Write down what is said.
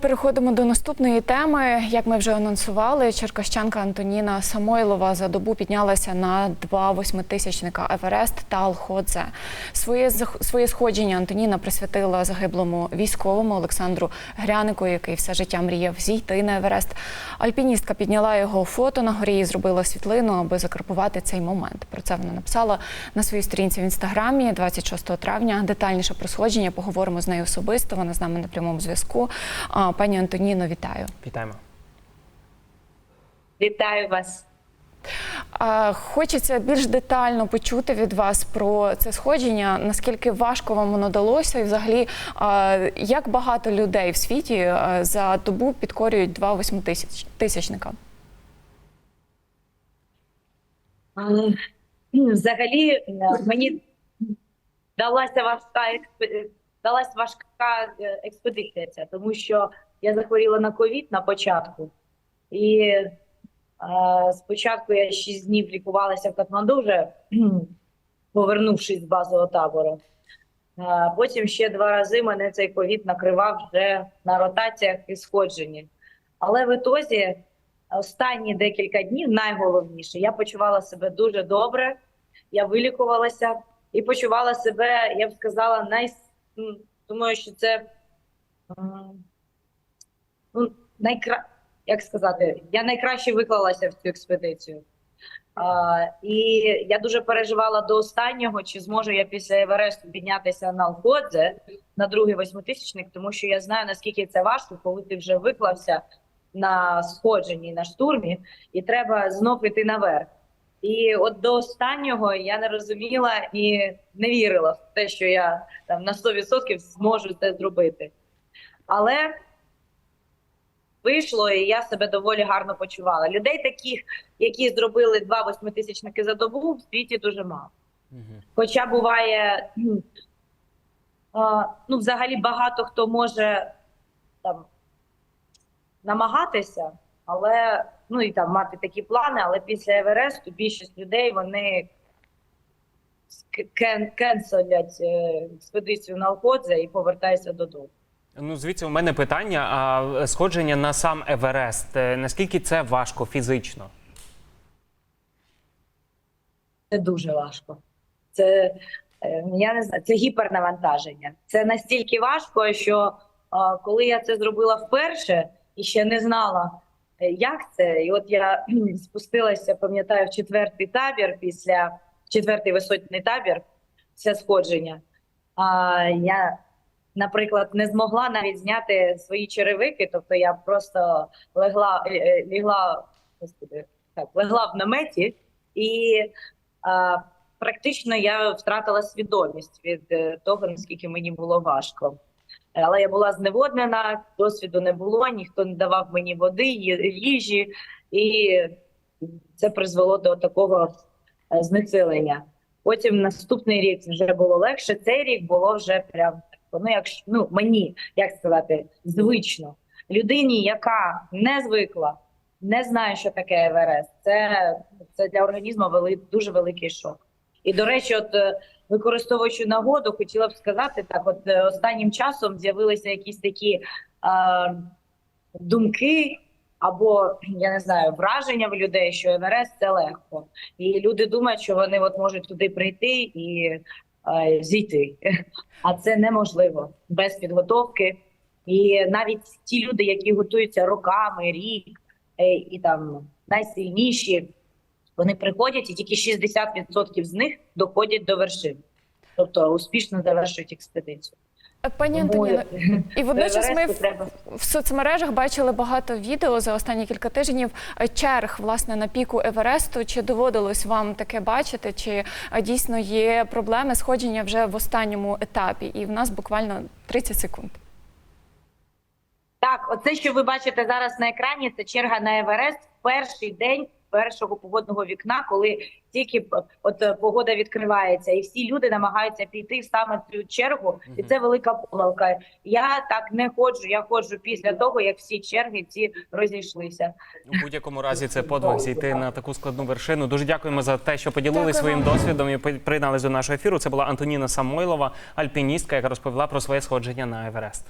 Переходимо до наступної теми. Як ми вже анонсували, черкащанка Антоніна Самойлова за добу піднялася на два восьмитисячника Еверест та Алходзе. Своє своє сходження Антоніна присвятила загиблому військовому Олександру Грянику, який все життя мріяв зійти на Еверест. Альпіністка підняла його фото на горі і зробила світлину, аби закарпувати цей момент. Про це вона написала на своїй сторінці в інстаграмі 26 травня. Детальніше про сходження поговоримо з нею особисто. Вона з нами на прямому зв'язку. А, Пані Антоніно, вітаю. Вітаємо. Вітаю вас. Хочеться більш детально почути від вас про це сходження. Наскільки важко вам воно далося, і взагалі як багато людей в світі за добу підкорюють два восьмитисячника? М, Взагалі е, мені далася важка далась важка е, експедиція, ця, тому що я захворіла на ковід на початку, і е, спочатку я 6 днів лікувалася в Катманду, вже повернувшись з базового табору. Е, Потім ще два рази мене цей ковід накривав вже на ротаціях і сходженні. Але в ітозі останні декілька днів найголовніше, я почувала себе дуже добре. Я вилікувалася і почувала себе, я б сказала, най... думаю, що це ну, найкра... як сказати, я найкраще виклалася в цю експедицію. А, і я дуже переживала до останнього, чи зможу я після Евересту піднятися на Алходзе на другий восьмитисячник, тому що я знаю, наскільки це важко, коли ти вже виклався на сходженні, на штурмі, і треба знов іти наверх. І от до останнього я не розуміла і не вірила в те, що я там на 100% зможу це зробити. Але вийшло, і я себе доволі гарно почувала. Людей таких, які зробили два восьмитисячники за добу, в світі дуже мало. Угу. Хоча буває, ну, ну, взагалі багато хто може там намагатися, але ну і там мати такі плани, але після Евересту більшість людей вони кен- кенселять е, експедицію на Алходзе і повертаються додому. Ну, звідси у мене питання: а сходження на сам Еверест. е, Наскільки це важко фізично? Це дуже важко. Це е, я не знаю, це гіпернавантаження. Це настільки важко, що коли я це зробила вперше і ще не знала, е, як це, і от я спустилася, пам'ятаю, в четвертий табір після четвертий висотний табір після сходження. А я, наприклад, не змогла навіть зняти свої черевики, тобто я просто легла, е, е, лігла, господи, так, легла в наметі і а, практично я втратила свідомість від е, того, наскільки мені було важко. Але я була зневоднена, досвіду не було, ніхто не давав мені води, їжі, і це призвело до такого е, знесилення. Потім наступний рік вже було легше. Цей рік було вже прям ну, як ну мені як сказати, звично людині, яка не звикла, не знає, що таке Еверест. Це, це для організму вели, дуже великий шок. І до речі, от е, використовуючи нагоду, хотіла б сказати так: от е, останнім часом з'явилися якісь такі е, думки. Або я не знаю враження в людей, що Еверест це легко, і люди думають, що вони от можуть туди прийти і е, зійти. А це неможливо без підготовки. І навіть ті люди, які готуються роками, рік, е, і там найсильніші, вони приходять, і тільки 60% з них доходять до вершин, тобто успішно завершують експедицію. Пані Тому, Антоніно, і водночас ми в, в соцмережах бачили багато відео за останні кілька тижнів е, черг власне на піку Евересту. Чи доводилось вам таке бачити? Чи е, дійсно є проблеми сходження вже в останньому етапі? І в нас буквально 30 секунд. Так, оце, що ви бачите зараз на екрані, це черга на Еверест в перший день першого погодного вікна, коли тільки от е, погода відкривається, і всі люди намагаються піти саме в цю чергу, і це велика помилка. Я так не ходжу. Я ходжу після того, як всі черги ці розійшлися. У будь-якому разі це подвиг зійти на таку складну вершину. Дуже дякуємо за те, що поділилися Дякую своїм досвідом і при- приєдналися до нашого ефіру. Це була Антоніна Самойлова, альпіністка, яка розповіла про своє сходження на Еверест.